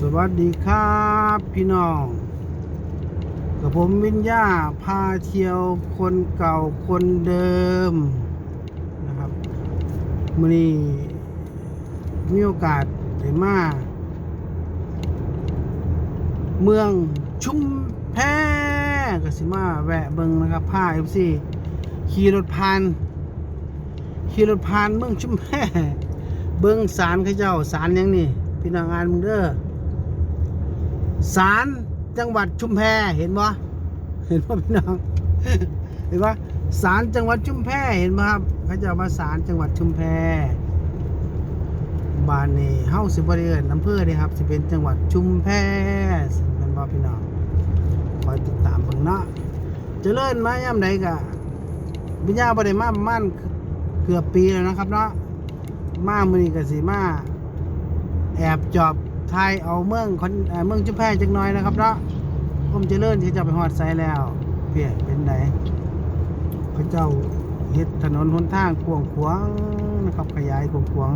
สวัสดีครับพี่น้อง กับผมวิญญาพาเที่ยวคนเก่าคนเดิมนะครับมื่อนี้มีโอกาสได้มา เมืองชุมแพกสิมาแวะเบิงนะครับผ้าเอฟซีขี่รถผ่านขี่รถผ่านเมืองชุมแพเบิงสารเขาเจ้าสารยังนี่พี่น้องอ่านมึงเด้อ สารจังหวัดชุมแพเห็นบ่เห็นบ่พี่น้องเห็นบ่สารจังหวัดชุมแพเห็นบ่ครับเขาจ้ามาสารจังหวัดชุมแพบ้านนี้เฮ้าสิบ่ไดเอิ้นอำเภอเด้ครับสิเป็นจังหวัดชุมแพเห็นบ่พี่น้องคอยติดตามเบิ่งเนาะเจริญมายามใดก็วิญญาบ่ได้มาประมาณเกือบปีแล้วนะครับเนาะมามือนี้ก็สิมาแอบจอบ ทายเอาเมืองคนเมืองจุมแพ้จักน่อยนะครับเนาะผมเจริญที่จะไปฮอดไซแล้วเพียเป็นไดเขาเจ้าเฮ็ดถนนหนทางกว้างขวางนะครับขยายกว้างขวาง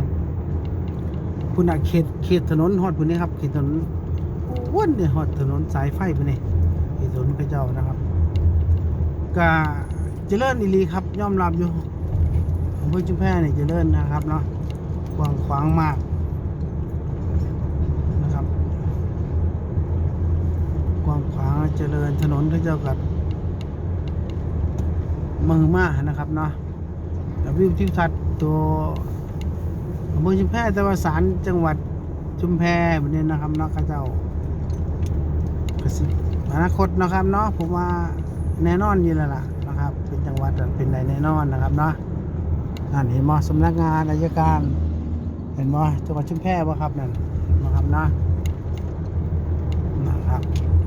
พุ่นน่ะเขตเขตถนนฮอดพุ่นนี้ครับเขตถนนอ้นเนี่ยฮอดถนนสายไฟพุ่นนี่เขตถนนเขาเจ้านะครับก็เจริญอีลีครับยอมรับอยู่อำเภอชุมแพ้เนี่ยเจะเลิ่นนะครับเนาะกว้างขวางมากนะครับ กว้างขวางเจริญถนนเขาเจ้ากับมือมากนะครับเนาะแล้ววิวทิวทัศน์ตัวอำเภอชุมแพแต่ว่าสารจังหวัดชุมแพแบบนี้นะครับเนาะเขาเจ้ากสิอนาคตนะครับเนาะผมว่าแน่นอนอยู่แล้วล่ะนะครับ เป็นจังหวัดเป็นใดแน่นอนนะครับเนาะนั่นเห็นบ่สำนักงานอายการ เห็นบ่จังหวัดชุมแพบ่ครับนั่นนะครับเนะนะ ครับ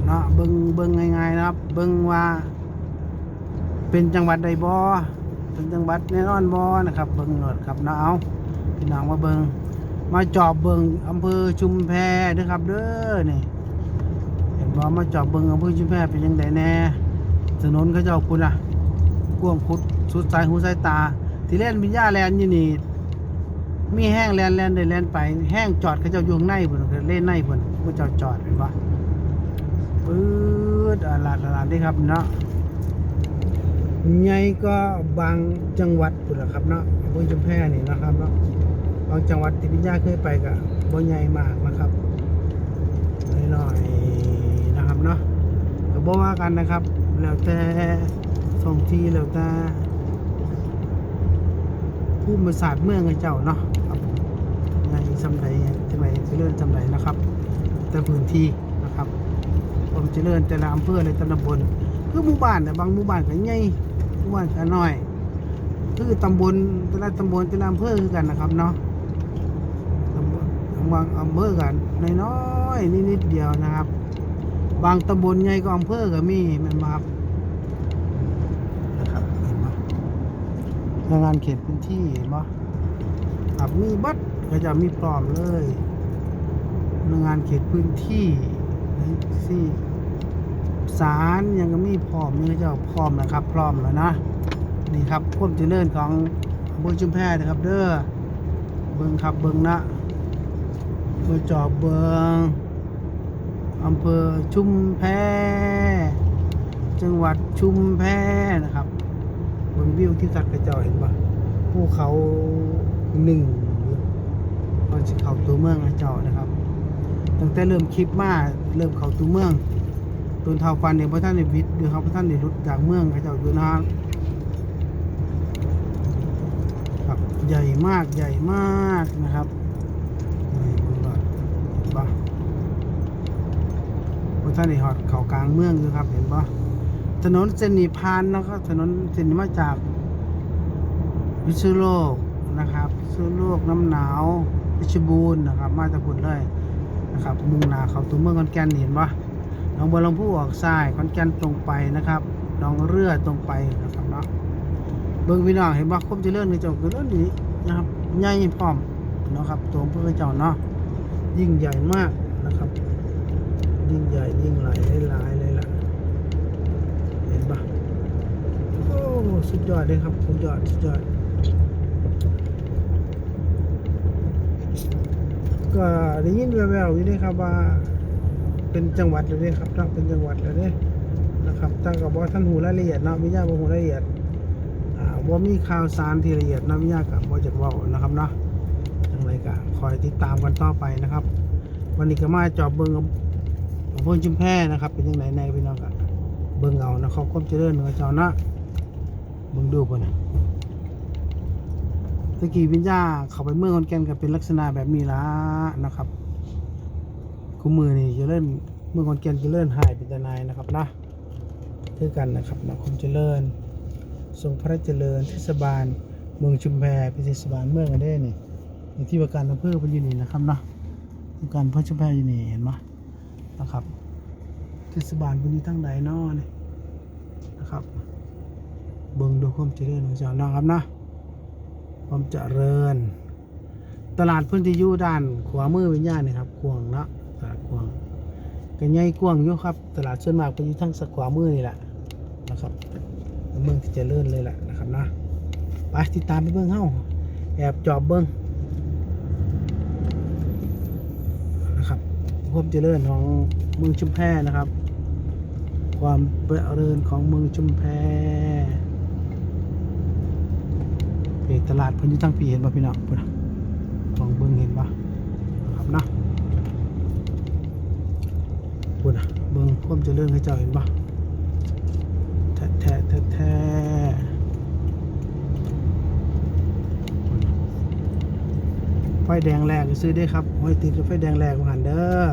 เนาะเบิงเบิงง่ายๆนะครับ เบิงว่า เป็นจังหวัดใดบ่เป็นจังหวัดแน่นอนบ่นะครับ เบิ่งหนดครับเนาะเอาพี่น้องมาเบิงมาจอบเบิงอำเภอชุมแพเด้อครับ เด้อนี่เห็นบ่มาจอบเบิงอำเภอชุมแพเป็นจังไดแน่ถนนเขาเจ้าคุณอะกว้างคุดสุดสายหูสายตา ที่เล่นวิญญาแลนยู่นี่มีแห้งแลนแลนได้แลนไป แห้งจอดเขาเจ้าอยู่ข้างในพุ่นเล่นในพุ่นก็เจ้าจอดเห็นปะ ปื๊ดอาลาดอาลาดได้ครับเนาะใหญ่ก็บางจังหวัดพุ่นละครับเนาะอำเภอจุมแพนี่นะครับเนาะบางจังหวัดที่วิญญาเคยไปก็บ่ใหญ่มากนะครับน้อยๆนะครับเนาะก็บ่ว่ากันนะครับ แล้วแต่ท้องที่แล้วแต่ผู้มาศาสตร์เมืองไอ้เจ้าเนาะครับในสำไรจังไรเจริญจำไรนะครับ แต่พื้นที่ ครับผมเจริญแต่ละอำเภอในแต่ละตำบลคือหมู่บ้านแต่บางหมู่บ้านก็ใหญ่หมู่บ้านก็น้อยคือตำบลแต่ละตำบลแต่ละอำเภอคือกันนะครับเนาะตำบลบางอำเภอกันน้อยๆนิดๆเดียวนะครับ บางตำบลใหญ่ก็อำเภอก็มีแมันมาครับนะครับเห็นไหมหน่วยงานเขตพื้นที่เห็นปะครับมีบัตรก็จะมีพร้อมเลยหน่วยงานเขตพื้นที่สี่ ศาลยังก็มีพร้อมนี่ก็จะพร้อมนะครับ พร้อมแล้วนะนี่ครับความเจริญของอำเภอชุมแพนะครับ เด้อเบิงครับเบิงนะเบอร์จอบเบิงอำเภอชุมแพจังหวัดชุมแพนะครับเบิงวิวที่สัตว์กระเจาเห็นปะภูเขาหนึ่งตอนสิเขาตัวเมืองกระเจานะครับตั้งแต่เริ่มคลิปมาเริ่มเขาตัวเมือง ต้นเท่าฟันเนี่ยพระท่านในวิทย์หรือเขาพระท่านในรุดจากเมืองกระเจ้าอยู่นะครับครับใหญ่มากใหญ่มากนะครับเบิ่งว่าเห็นปะพระท่านในหอดเขากลางเมืองอยู่ครับเห็นปะถนนเส้นนี้พานนะครับถนนเส้นนี้มาจากพิษณุโลกนะครับพิษณุโลกน้ำหนาวพิชบูรณ์นะครับ มาจากพุ่นเลยนะครับมุ่งหน้าเขาตัวเมืองขอนแก่นเห็นปะ องบัวลำพูออกซ้ายขอนแก่นตรงไปนะครับหนองเรือตรงไปนะครับเนาะเบิ่งพี่น้องเห็นปะคมจะเจริญในเจ้าคือเรื่องนี้นะครับใหญ่พร้อมนะครับตัวเพื่อเจ้าเนาะยิ่งใหญ่มากนะครับ ยิ่งใหญ่ยิ่งไหลายหลเลยล่ะเห็นปะโอ้สุดยอดเลยครับสุดยอดสุดยอดก็ได้ยินแว่วๆอยู่เด้ครับว่า เป็นจังหวัดเลยเด้ครับเนาะเป็นจังหวัดเลยเด้นะครับแต่ก็บ่ท่านหูรายละเอียดเนาะมีญาบ่หูรายละเอียดอ่าบ่มีข่าวสารที่ละเอียดเนาะมีญาก็บ่จักว้านะครับเนาะจังไรก็คอยติดตามกันต่อไปนะครับ วันนี้ก็มาจอบเบิ่งอำเภอชุมแพนะครับ เป็นจังไดแน่พี่น้องก็เบิ่งเอานะครับความเจริญของเจ้าเนะเบิ่งดูพุ่นะตะกี้วิญญาเขาไปเมืองขอนแก่นก็เป็นลักษณะแบบนี้ละนะครับ คู่มือนี่จะเล่นเมืองขอนแก่นจะเล่นหายเป็นตานายนะครับนะคือกันนะครับนะความเจริญทรงพระเจริญเทศบาล เมืองชุมแพเป็นเทศบาลเมืองกันได้นี่ในที่ว่าการอำเภอเป็นอยู่นี่นะครับนะที่การพระชุมแพอยู่นี่เห็นไหมนะครับเทศบาลเป็นอยู่ทั้งใดเนอนี่นะครับเบิ่งดูความเจริญของเจ้านะครับนะความเจริญ ตลาดพื้นที่อยู่ด้านขวามือเป็นย่านนี่ครับกวางนะ ก็ใหญ่กวางอยู่ครับ ตลาดส่วนมากเป็นอยู่ทางสขวามือนี่แหละนะครับเมืองที่เจริญเลยแหละนะครับนะไปติดตามไปเบิ้งเฮ้าแอบจอบเบิ้งนะครับความเจริญของเมืองชุมแพนะครับ ความเจริญของเมืองชุมแพเพตลาดเพิ่นยู่ทางปีเห็นป่ะพี่น้องพุ่นน่ะมองเบิ้งเห็นปะนะครับนะ พูดนะเบิ้งความเจริญให้เจ้าเห็นปะแท้แท้แท้แท้พูดนะไฟแดงแรกซื้อได้ครับห้อยติดกับไฟแดงแรกของหันเด้อ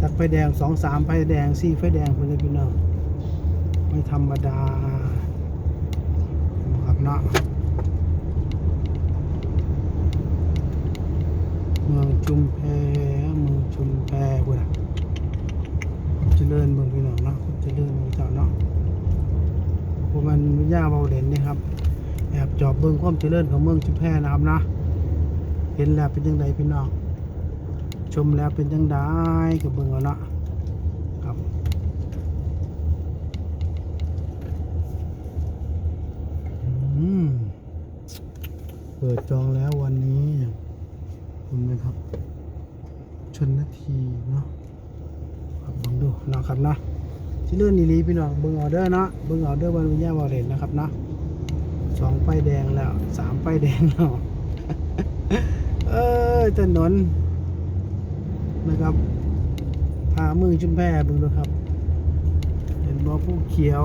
จากไฟแดงสองสามไฟแดงสี่ไฟแดงเพื่อนพี่น้องไม่ธรรมดาครับเนาะเมืองชุมแพเมืองชุมแพพุ่นน่ะเจริญเมืองพี่น้องเนาะเจริญเมืองเจ้าเนาะพ วกมันมีย่าเบาเด่นนี่ครับแอบจอบเบิ่งความเจริญของเมืองชุมแพนะครับนะ เห็นแล้วเป็นยังไงพี่น้องชมแล้วเป็นยังไงกับเบิ่งเอาเนาะครับเปิดจองแล้ววันนี้คุณไหมครับ ชนนาทีเนาะครับเบังดูนะครับนะ ที่เลื่อนนีลีพี่น้องเบิ่งออเดอร์เนาะเบิ่งออเดอร์วันวิญญาณวอลเลนนะครับนะสองป้ายแดงแล้วสามป้ายแดงแล้วเออถนนนะครับพามือจุ่มแพเบิ่งดูครับเห็นบ่อผู้เขียว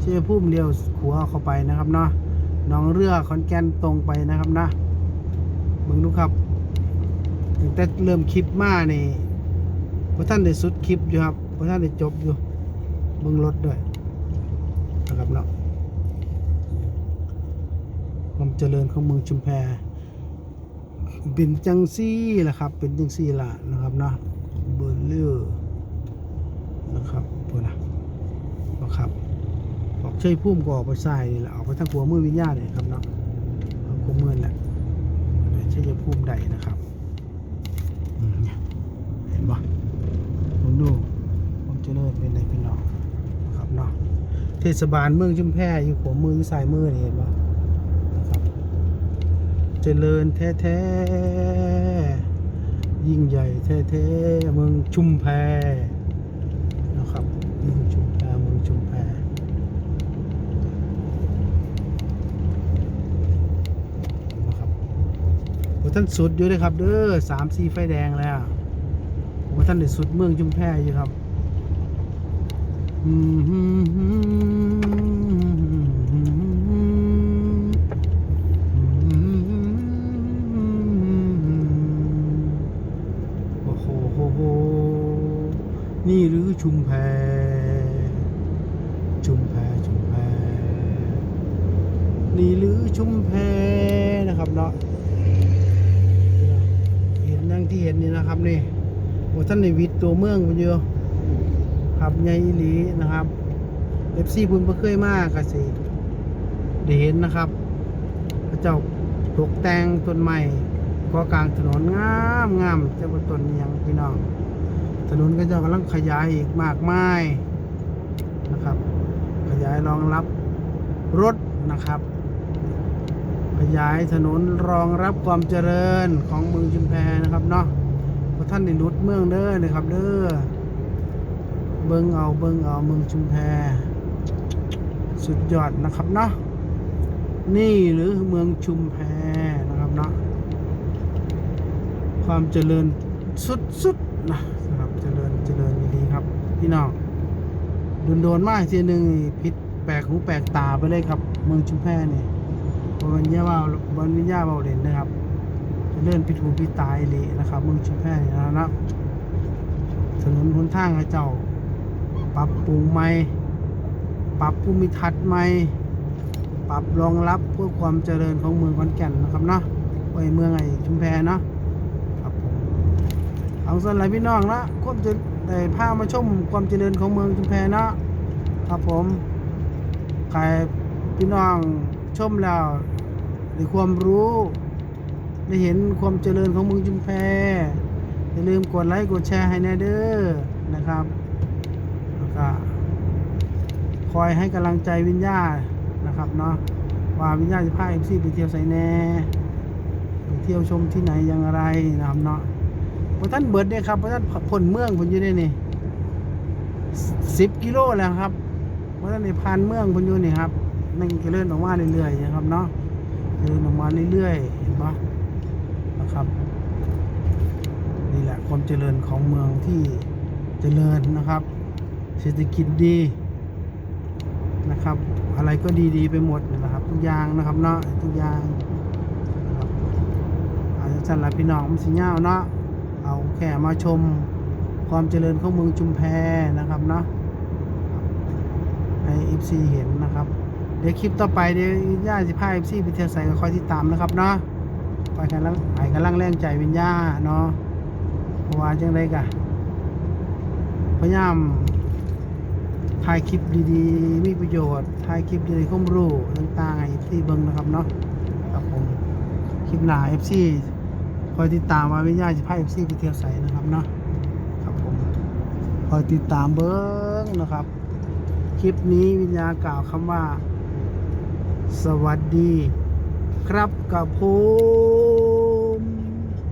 เชื่อพุ่มเดียวขัวเข้าไปนะครับเนาะน้องเรือคอนแกนตรงไปนะครับนะเบิ่งดูครับตั้งแต่เริ่มคลิปมานี่พระท่านได้สุดคลิปอยู่ครับพระท่านได้จบอยู่ บิ่งรถด้วยนะครับเนาะความเจริญของเมืองชุมแพเป็นจังซี่แหละครับ เป็นจังซี่ล่ะนะครับเนาะเบอร์เลือนะครับพวกนะนะครับออกเชยพุ่มก็ออกไปใส่นี่แหละออกไปทางหัวมือวิญญาณนี่ครับเนาะหัวมือแหละเชยพุ่มใดนะครับเห็นปะผมดูผมเจริญเป็นไรเป็นหนองนะครับเนาะเทศบาลเมืองชุมแพอยู่ขวมืออยู่ซ้ายมือเห็นปะนะครับเจริญแท้ๆยิ่งใหญ่แท้ๆเมืองชุมแพนะครับเมืองชุมแพเมืองชุมแพนะครับโอ้ท่านสุดอยู่เลยครับ เด้อสามสี่ไฟแดงแล้วโอ้ท่านได้สุดเมืองจุมแพอยู่ครับ โอ้โหโหโหนี่หรือชุมแพ ชุมแพ ชุมแพ นี่หรือชุมแพนะครับเนาะ เห็นดังที่เห็นนี่นะครับนี่โอ้ท่านในวิทย์ตัวเมืองมันเยอะ ครับใหญ่อีหลีนะครับเอฟซีพุ่นบ่เคยมากกสิได้เห็นนะครับพระเจ้าตกแต่งต้นไม้ก็กลางถนนงามงามเจ้าว่าต้นยังพี่น้องถนนก็เจ้ากำลังขยายอีกมากมายนะครับ ขยายรองรับรถนะครับ ขยายถนนรองรับความเจริญของเมืองชุมแพนะครับเนาะพระท่านได้รุดเมืองเด้อนะครับเด้อ เบิ่งเอาเบิ่งเอาเมืองชุมแพ สุดยอดนะครับเนาะนี่หรือเมืองชุมแพนะครับเนาะความเจริญสุดๆนะนะครับเจริญเจริญดีครับ พี่น้องโดนๆมากทีหนึ่งอีพิษแปลกหูแปลกตาไปเลยครับ เมืองชุมแพนี่บนวิญญาว่าบนวิญญาเบาเด่นนะครับเจริญพิษหูพิษตายเลยนะครับ เมืองชุมแพนี่นะครับถนนหนทางให้เจ้า ปรับปรุงใหม่ ปรับภูมิทัศน์ใหม่ ปรับรองรับเพื่อความเจริญของเมืองขอนแก่นนะครับเนาะไว้เมืองไอ้ชุมแพเนาะครับผมเอาส่วนไรพี่น้องนะควบจะได้พามาชมความเจริญของเมืองชุมแพเนาะครับผมใครพี่น้องชมแล้วได้ความรู้ได้เห็นความเจริญของเมืองชุมแพอย่าลืมกดไลค์กดแชร์ให้แน่เด้อนะครับ ก็คอยให้กำลังใจวิญญาณนะครับเนาะว่าวิญญาณจะพาเอฟซีไปเที่ยวไสแน่ไปเที่ยวชมที่ไหนอย่างไรนะครับเนาะพระท่านเบิดเนี่ยครับพระท่านผลเมืองผมอยู่นี่นี่สิบกิโลแล้วครับพระท่านในพานเมืองผมอยู่นี่ครับนั่งเลื่อนออกมาเรื่อยๆนะครับเนาะเดินออกมาเรื่อยๆเห็นปะนะครับนี่แหละความเจริญของเมืองที่เจริญนะครับ เศรษฐกิจดีนะครับ อะไรก็ดีๆไปหมดนะครับ ทุกอย่างนะครับเนาะทุกอย่างนะครับอาจจะสั่นละพี่น้องมันสิเงาเนาะเอาแค่มาชมความเจริญของเมืองชุมแพนะครับเนาะให้ FC เห็นนะครับ เดี๋ยวคลิปต่อไปเดี๋ยวย่าสิพา FC ไปเที่ยวใส่ก็คอยติดตามนะครับเนาะคอยกันลังให้กันลังแรงใจวิญญาเนาะเพราะว่าจังไดกะพยายาม ถ่ายคลิปดีๆ มีประโยชน์ถ่ายคลิปดีๆข้อมรู้ต่างๆให้ FC เบิ่งนะครับเนาะครับผมคลิปหน้า FC คอยติดตามว่าวิญญาณจะพา FC ไปเที่ยวใส่นะครับเนาะครับผมคอยติดตามเบิ้งนะครับ คลิปนี้วิญญาณกล่าวคำว่า สวัสดี ครับกับผม